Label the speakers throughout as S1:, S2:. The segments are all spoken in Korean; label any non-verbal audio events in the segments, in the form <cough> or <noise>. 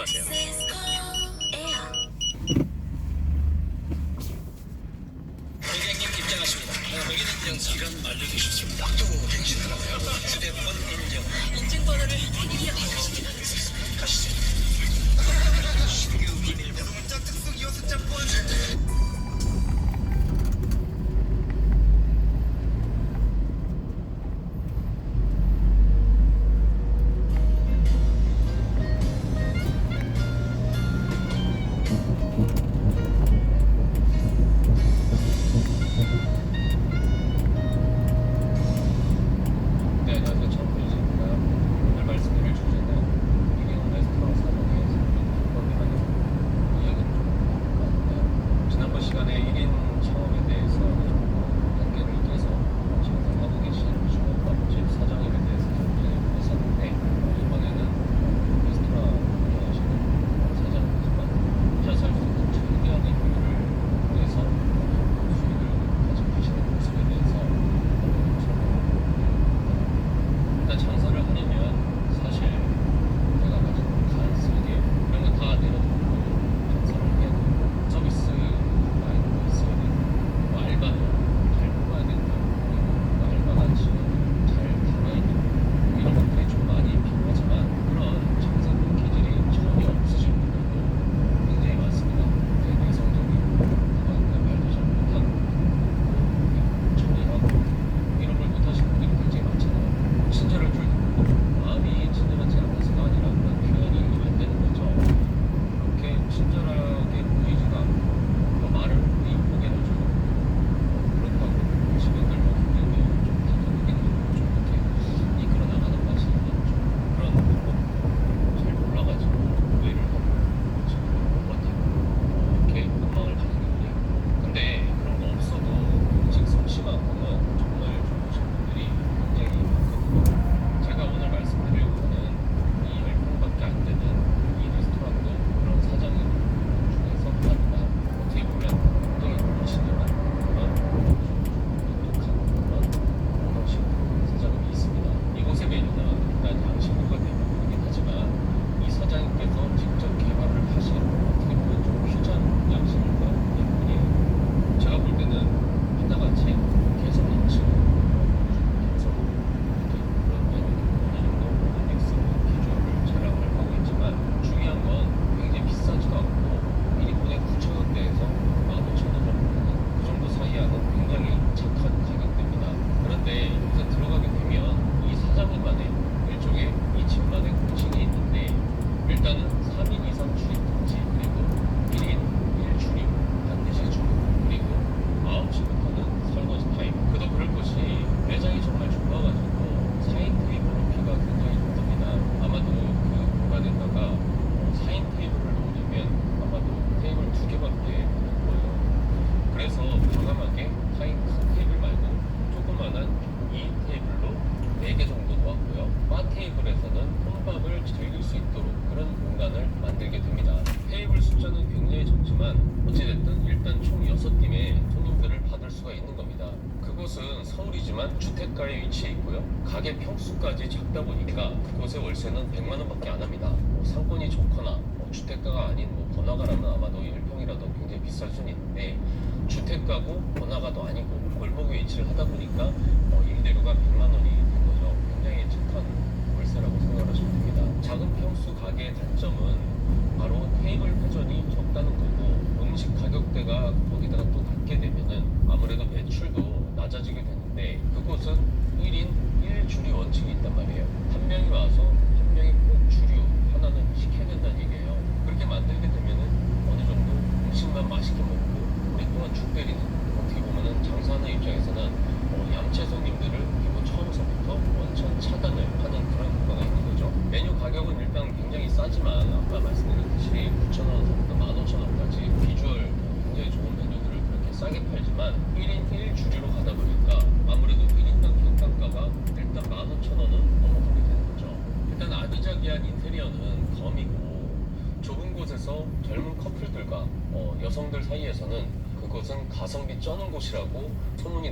S1: 어서오세요.
S2: 고객님 입장하십니다. 네, 고객님 인정.
S1: 시간 알려주셨습니다.
S2: 또 행신하라고요. 네. 휴대폰 인정.
S3: 인증번호를 입력
S2: 수
S4: 있도록 그런 공간을 만들게 됩니다. 테이블 숫자는 굉장히 적지만 어찌됐든 일단 총 6팀의 손님들을 받을 수가 있는 겁니다. 그곳은 서울이지만 주택가에 위치해 있고요. 가게 평수까지 작다 보니까 그곳의 월세는 100만 원밖에 안 합니다. 뭐 상권이 좋거나 뭐 주택가가 아닌 뭐 번화가라면 아마도 1평이라도 굉장히 비쌀 수는 있는데 주택가고 번화가도 아니고 골목에 위치를 하다 보니까 뭐 어 임대료가 100만 원이 작은 평수 가게의 단점은 바로 테이블 회전이 적다는 거고 음식 가격대가 거기다가 또 낮게 되면은 아무래도 매출도 낮아지게 되는데 그곳은 1인 1줄이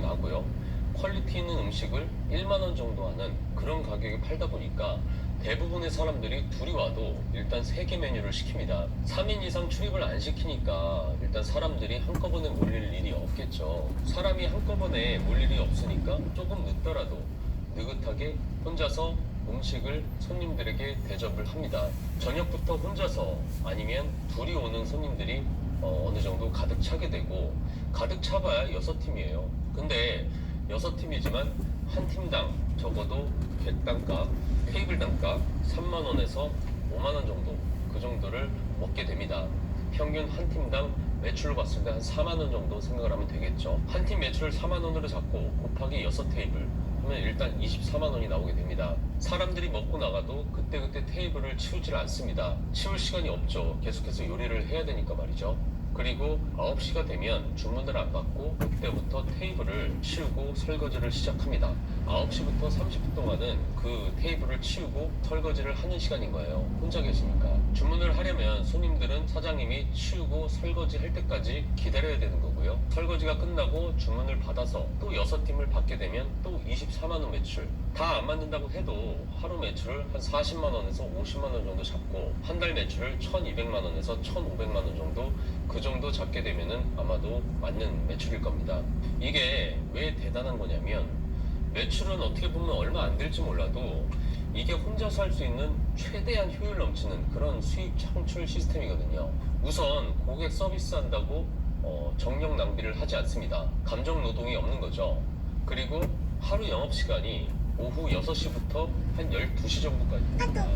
S4: 하고요. 퀄리티 있는 음식을 1만원 정도 하는 그런 가격에 팔다 보니까
S3: 대부분의 사람들이 둘이 와도 일단 3개 메뉴를 시킵니다. 3인 이상 출입을 안 시키니까 일단 사람들이 한꺼번에 몰릴 일이 없겠죠. 사람이 한꺼번에 몰릴 일이 없으니까 조금 늦더라도 느긋하게 혼자서 음식을 손님들에게 대접을 합니다. 저녁부터 혼자서 아니면 둘이 오는 손님들이 어, 어느 정도 가득 차게 되고 가득 차봐야 여섯 팀이에요. 근데 여섯 팀이지만 한 팀당 적어도 객단가, 테이블 단가 3만 원에서 5만 원 정도 그 정도를 먹게 됩니다. 평균 한 팀당 매출로 봤을 때 한 4만 원 정도 생각을 하면 되겠죠. 한 팀 매출을 4만 원으로 잡고 곱하기 6 테이블 하면 일단 24만 원이 나오게 됩니다. 사람들이 먹고 나가도 그때그때 테이블을 치우질 않습니다. 치울 시간이 없죠. 계속해서 요리를 해야 되니까 말이죠. 그리고 9시가 되면 주문을 안 받고 그때부터 테이블을 치우고 설거지를 시작합니다. 9시부터 30분 동안은 그 테이블을 치우고 설거지를 하는 시간인 거예요. 혼자 계시니까. 주문을 하려면 손님들은 사장님이 치우고 설거지 할 때까지 기다려야 되는 거 고요. 설거지가 끝나고 주문을 받아서 또 6팀을 받게 되면 또 24만원 매출. 다 안 맞는다고 해도 하루 매출을 한 40만원에서 50만원 정도 잡고 한 달 매출을 1200만원에서 1500만원 정도 그 정도 잡게 되면은 아마도 맞는 매출일 겁니다. 이게 왜 대단한 거냐면 매출은 어떻게 보면 얼마 안 될지 몰라도 이게 혼자서 할 수 있는 최대한 효율 넘치는 그런 수익 창출 시스템이거든요. 우선 고객 서비스 한다고 어, 정력 낭비를 하지 않습니다. 감정 노동이 없는 거죠. 그리고 하루 영업 시간이 오후 6시부터 한 12시 정도까지입니다.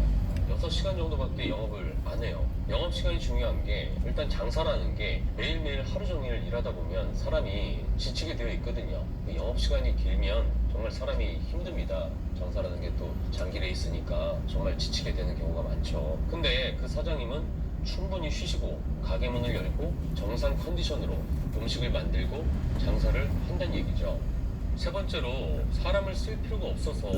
S3: 6시간 정도밖에 영업을 안 해요. 영업 시간이 중요한 게 일단 장사라는 게 매일매일 하루 종일 일하다 보면 사람이 지치게 되어 있거든요. 그 영업 시간이 길면 정말 사람이 힘듭니다. 장사라는 게 또 장기 레이스니까 정말 지치게 되는 경우가 많죠. 근데 그 사장님은 충분히 쉬시고 가게 문을 열고 정상 컨디션으로 음식을 만들고 장사를 한다는 얘기죠. 세 번째로 사람을 쓸 필요가 없어서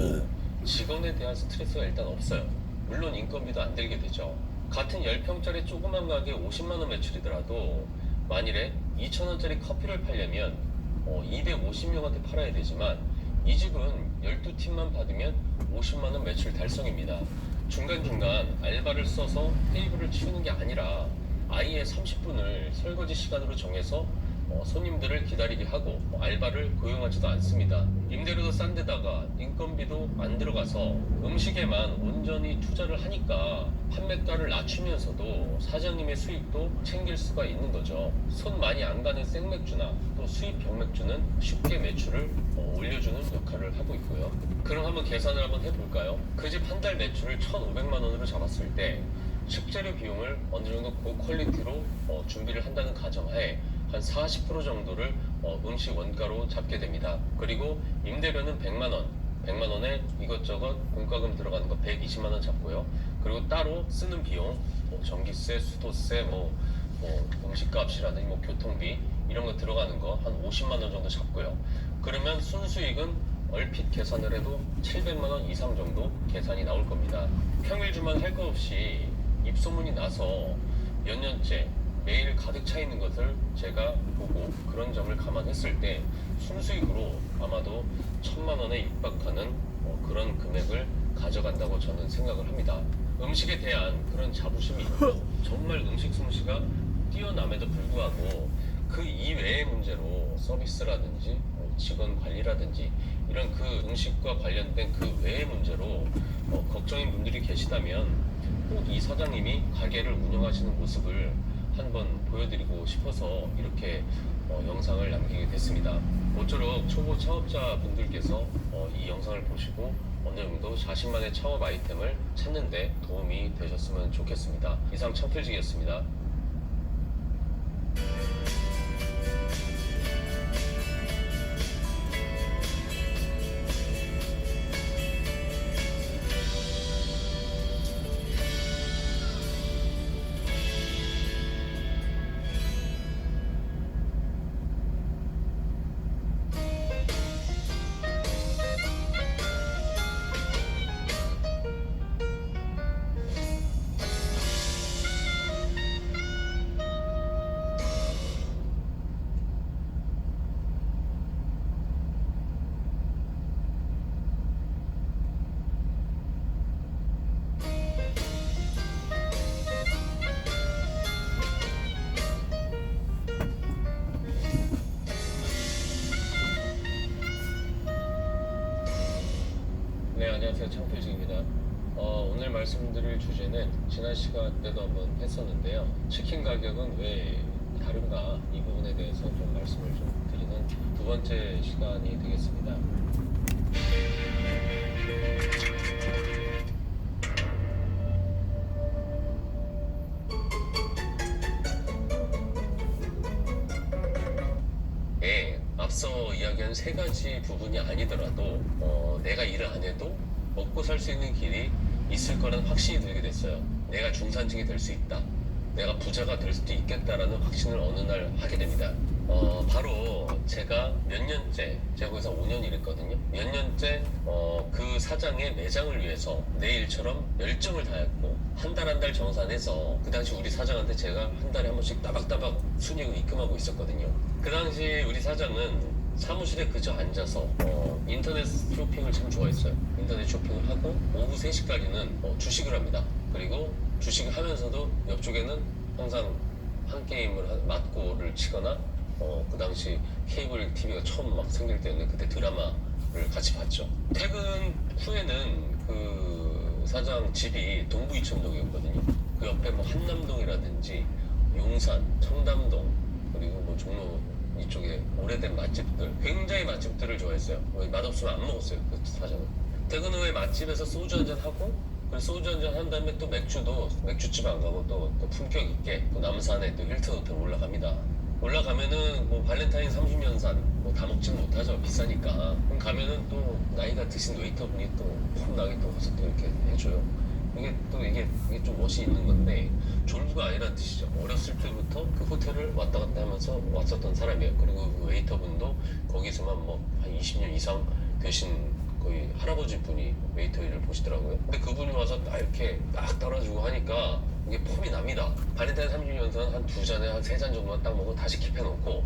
S3: 직원에 대한 스트레스가 일단 없어요. 물론 인건비도 안 들게 되죠. 같은 10평짜리 조그만 가게 50만원 매출이더라도 만일에 2천원짜리 커피를 팔려면 어, 250명한테 팔아야 되지만 이 집은 12팀만 받으면 50만원 매출 달성입니다. 중간중간 알바를 써서 테이블을 치우는 게 아니라 아예 30분을 설거지 시간으로 정해서 어, 손님들을 기다리게 하고 뭐 알바를 고용하지도 않습니다. 임대료도 싼 데다가 인건비도 안 들어가서 음식에만 온전히 투자를 하니까 판매가를 낮추면서도 사장님의 수익도 챙길 수가 있는 거죠. 손 많이 안 가는 생맥주나 또 수입 병맥주는 쉽게 매출을 어, 올려주는 역할을 하고 있고요. 그럼 한번 계산을 한번 해볼까요? 그 집 한 달 매출을 1,500만 원으로 잡았을 때 식재료 비용을 어느 정도 고퀄리티로 어, 준비를 한다는 가정하에 한 40% 정도를 어, 음식 원가로 잡게 됩니다. 그리고 임대료는 100만 원, 100만 원에 이것저것 공과금 들어가는 거 120만 원 잡고요. 그리고 따로 쓰는 비용, 뭐 전기세, 수도세, 뭐, 뭐 음식값이라든지 뭐 교통비 이런 거 들어가는 거 한 50만 원 정도 잡고요. 그러면 순수익은 얼핏 계산을 해도 700만 원 이상 정도 계산이 나올 겁니다. 평일 주만 할것 없이 입소문이 나서 몇 년째 매일 가득 차 있는 것을 제가 보고 그런 점을 감안했을 때 순수익으로 아마도 천만 원에 육박하는 어, 그런 금액을 가져간다고 저는 생각을 합니다. 음식에 대한 그런 자부심이 있고 <laughs> 정말 음식 솜씨가 뛰어남에도 불구하고 그 이외의 문제로 서비스라든지 뭐 직원 관리라든지 이런 그 음식과 관련된 그 외의 문제로 어, 걱정인 분들이 계시다면 꼭 이 사장님이 가게를 운영하시는 모습을 한번 보여드리고 싶어서 이렇게 어, 영상을 남기게 됐습니다. 모쪼록 초보 창업자 분들께서 어, 이 영상을 보시고 어느 정도 자신만의 창업 아이템을 찾는데 도움이 되셨으면 좋겠습니다. 이상 청필지기였습니다. 오늘 말씀드릴 주제는 지난 시간 때도 한번 했었는데요. 치킨 가격은 왜 다른가 이 부분에 대해서 좀 말씀을 좀 드리는 두 번째 시간이 되겠습니다. 예, 앞서 이야기한 세 가지 부분이 아니더라도 어, 내가 일을 안 해도 먹고 살 수 있는 길이 있을 거라는 확신이 들게 됐어요. 내가 중산층이 될 수 있다. 내가 부자가 될 수도 있겠다라는 확신을 어느 날 하게 됩니다. 어, 바로 제가 몇 년째, 제가 거기서 5년 일했거든요. 몇 년째 어, 그 사장의 매장을 위해서 내 일처럼 열정을 다했고 한 달 한 달 정산해서 그 당시 우리 사장한테 제가 한 달에 한 번씩 따박따박 순이익을 입금하고 있었거든요. 그 당시 우리 사장은 사무실에 그저 앉아서 어, 인터넷 쇼핑을 참 좋아했어요. 인터넷 쇼핑을 하고 오후 3시까지는 어, 주식을 합니다. 그리고 주식을 하면서도 옆쪽에는 항상 한 게임을 하- 맞고를 치거나 어, 그 당시 케이블 TV가 처음 막 생길 때는 그때 드라마를 같이 봤죠. 퇴근 후에는 그 사장 집이 동부 이천동이었거든요. 그 옆에 뭐 한남동이라든지 용산, 청담동 그리고 뭐 종로 이쪽에 오래된 맛집들 굉장히 맛집들을 좋아했어요. 뭐 맛없으면 안 먹었어요. 그 사장은. 퇴근 후에 맛집에서 소주 한잔 하고 소주 한잔 한 다음에 또 맥주도 맥주집 안 가고 또, 또 품격 있게 또 남산에 또 힐튼 호텔 올라갑니다. 올라가면은 뭐 발렌타인 30년산 뭐 다 먹지는 못하죠 비싸니까 그럼 가면은 또 나이가 드신 웨이터분이 또 폼나게 또 가서 또 이렇게 해줘요 이게 또 이게 좀 멋이 있는 건데 졸부가 아니라는 뜻이죠. 어렸을 때부터 그 호텔을 왔다 갔다 하면서 왔었던 사람이에요. 그리고 그 웨이터분도 거기서만 뭐 한 20년 이상 되신 거의 할아버지 분이 웨이터 일을 보시더라고요. 근데 그분이 와서 딱 이렇게 딱 따라주고 하니까 이게 폼이 납니다. 발렌타인 30년산 한두 잔에 한 세 잔 정도만 딱 먹고 다시 킵해놓고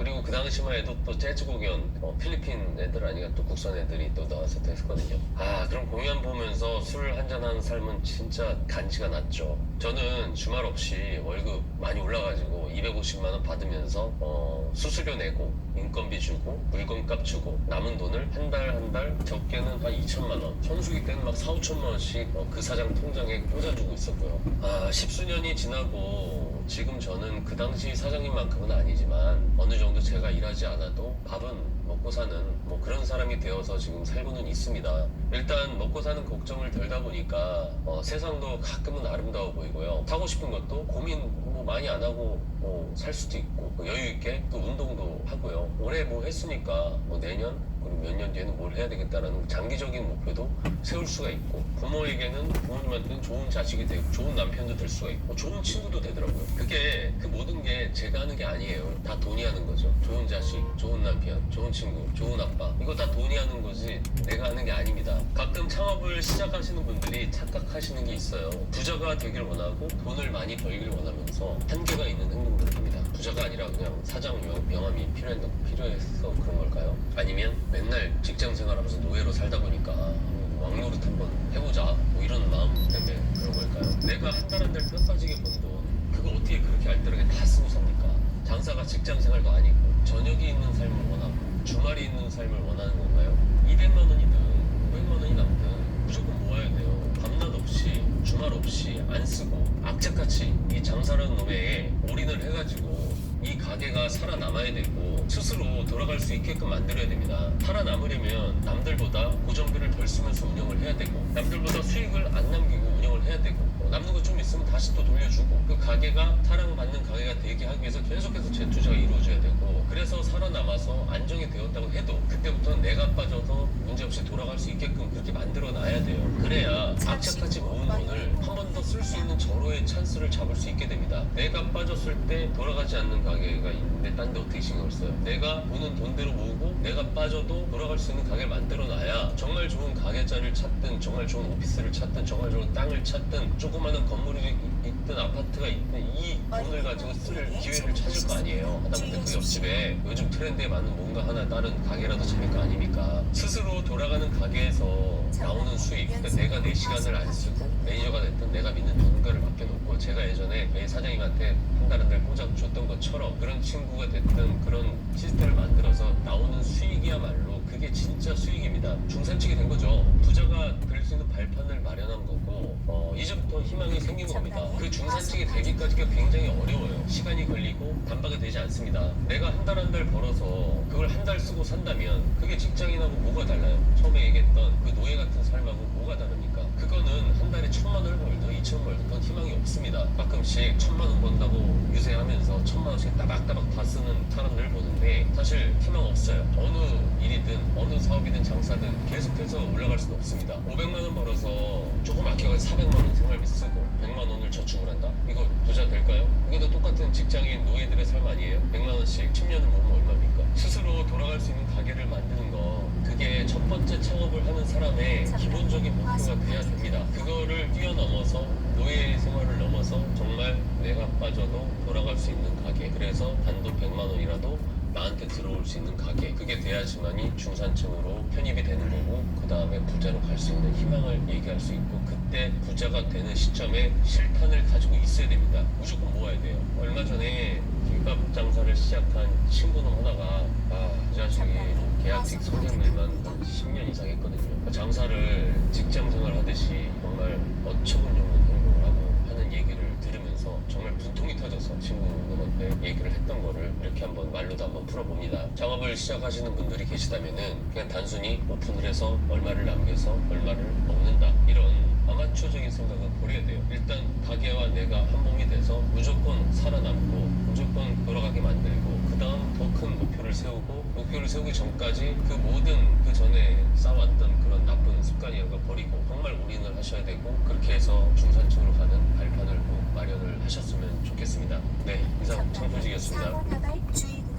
S3: 그리고 그 당시만 해도 또 재즈 공연 어, 필리핀 애들 아니가 또 국산 애들이 또 나와서 또 했거든요. 아 그럼 공연 보면서 술 한잔 하는 삶은 진짜 간지가 났죠. 저는 주말 없이 월급 많이 올라가지고 250만 원 받으면서 어, 수수료 내고 인건비 주고 물건값 주고 남은 돈을 한 달 한 달 적게는 한 2천만 원. 성수기 때는 막 4, 5천만 원씩 어, 그 사장 통장에 꽂아주고 있었고요. 아 십수년이 지나고 지금 저는 그 당시 사장님만큼은 아니지만 어느 정도 제가 일하지 않아도 밥은 먹고 사는 뭐 그런 사람이 되어서 지금 살고는 있습니다. 일단 먹고 사는 걱정을 덜다 보니까 어, 세상도 가끔은 아름다워 보이고요. 사고 싶은 것도 고민 뭐 많이 안 하고 뭐 살 수도 있고 뭐 여유 있게 또 운동도 하고요. 올해 뭐 했으니까 뭐 내년 그리고 몇 년 뒤에는 뭘 해야 되겠다라는 장기적인 목표도 세울 수가 있고 부모에게는 부모님한테는 좋은 자식이 되고 좋은 남편도 될 수가 있고 좋은 친구도 되더라고요. 그게 그 모든 게 제가 하는 게 아니에요. 다 돈이 하는 거죠. 좋은 자식, 좋은 남편, 좋은 친구, 좋은 아빠 이거 다 돈이 하는 거지 내가 하는 게 아닙니다. 가끔 창업을 시작하시는 분들이 착각하시는 게 있어요. 부자가 되길 원하고 돈을 많이 벌길 원하면서 한계가 있는 행동들을 합니다. 부자가 아니라 그냥 사장 명- 명함이 필요했, 필요해서 그런 걸까요? 아니면 맨날 직장 생활하면서 노예로 살다 보니까 왕노릇 한번 해보자 뭐 이런 마음 때문에 그런 걸까요? 내가 한 달 한 달 뼈 빠지게 번 돈 그거 어떻게 그렇게 알뜰하게 다 쓰고 삽니까? 장사가 직장 생활도 아니고 저녁이 있는 삶을 원하고 주말이 있는 삶을 원하는 건가요? 200만 원이든 500만 원이 남든 무조건 모아야 돼요. 밤낮 없이 주말 없이 안 쓰고 악착같이 이 장사라는 놈에 올인을 해가지고 이 가게가 살아남아야 되고 스스로 돌아갈 수 있게끔 만들어야 됩니다. 살아남으려면 남들보다 고정비를 덜 쓰면서 운영을 해야 되고 남들보다 수익을 안 남기고 운영을 해야 되고 어, 남는 거 좀 있으면 다시 또 돌려주고 그 가게가 사랑받는 가게가 되게 하기 위해서 계속해서 재투자가 이루어져야 되고 그래서 살아남아서 안정이 되었다고 해도 그때부터는 내가 빠져서 문제없이 돌아갈 수 있게끔 그렇게 만들어 놔야 돼요. 그래야 악착같이 모은 돈을 한 번 더 쓸 수 있는 절호의 찬스를 잡을 수 있게 됩니다. 내가 빠졌을 때 돌아가지 않는 가게가 있는데 딴 데 어떻게 신경을 써요? 내가 모는 돈대로 모으고 내가 빠져도 돌아갈 수 있는 가게를 만들어 놔야 정말 좋은 가게 자리를 찾든 정말 좋은 오피스를 찾든 정말 좋은 땅을 찾든 조그마한 건물이 있든 아파트가 있든 이 돈을 가지고 쓸 기회를 찾을 거 아니에요. 하다못해 그 옆집에 요즘 트렌드에 맞는 뭔가 하나 다른 가게라도 차릴 거 아닙니까? 스스로 돌아가는 가게에서 나오는 수익, 그러니까 내가 내 시간을 안 쓰고 매니저가 됐든 내가 믿는 누군가를 맡겨놓고 제가 예전에 매 사장님한테 한 달 한달 꽂아 줬던 것처럼 그런 친구가 됐든 그런 시스템을 만들어서 나오는 수익이야말로 그게 진짜 수익입니다. 중산층이 된 거죠. 부자가 될 수 있는 발판을 마련한 거고 어, 이제부터 희망이 생긴 겁니다. 그 중산층이 되기까지가 굉장히 어려워요. 시간이 걸리고 단박에 되지 않습니다. 내가 한 달 한 달 벌어서 그걸 한 달 쓰고 산다면 그게 직장인하고 뭐가 달라요? 처음에 얘기했던 그 노예 같은 삶하고 뭐가 다른 그거는 한 달에 천만 원을 벌든 이천만 원 벌든 희망이 없습니다. 가끔씩 천만 원 번다고 유세하면서 천만 원씩 따박따박 다 쓰는 사람들을 보는데 사실 희망 없어요. 어느 일이든 어느 사업이든 장사든 계속해서 올라갈 수는 없습니다. 500만 원 벌어서 조금 아껴가지고 400만 원 생활비 쓰고 100만 원을 저축을 한다? 이거 부자 될까요? 이것도 똑같은 직장인 노예들의 삶 아니에요? 100만 원씩 10년을 모으면 얼마입니까? 스스로 돌아갈 수 있는 가게를 만드는 거 그게 첫 번째 창업을 하는 사람의 기본적인 목표가 돼야 됩니다. 그거를 뛰어넘어서 노예 생활을 넘어서 정말 내가 빠져도 돌아갈 수 있는 가게 그래서 단돈 100만 원이라도 나한테 들어올 수 있는 가게. 그게 돼야지만이 중산층으로 편입이 되는 거고 그 다음에 부자로 갈 수 있는 희망을 얘기할 수 있고 그때 부자가 되는 시점에 실탄을 가지고 있어야 됩니다. 무조건 모아야 돼요. 얼마 전에 김밥 장사를 시작한 친구는 하나가 아이 자식이 계약직 선생님만 한 10년 이상 했거든요. 그 장사를 직장 생활 하듯이 정말 어처구니 없는 행동을 하고 하는 얘기를 정말 분통이 터져서 친구분한테 얘기를 했던 거를 이렇게 한번 말로도 한번 풀어봅니다. 창업을 시작하시는 분들이 계시다면은 그냥 단순히 오픈을 해서 얼마를 남겨서 얼마를 먹는다 이런 아마추어적인 생각은 버려야 돼요. 일단 가게와 내가 한 몸이 돼서 무조건 살아남고 무조건 돌아가게 만들고 더 큰 목표를 세우고 목표를 세우기 전까지 그 모든 그 전에 쌓아왔던 그런 나쁜 습관 이런 거 버리고 정말 올인을 하셔야 되고 그렇게 해서 중산층으로 가는 발판을 꼭 마련을 하셨으면 좋겠습니다. 네, 이상 청소직이었습니다.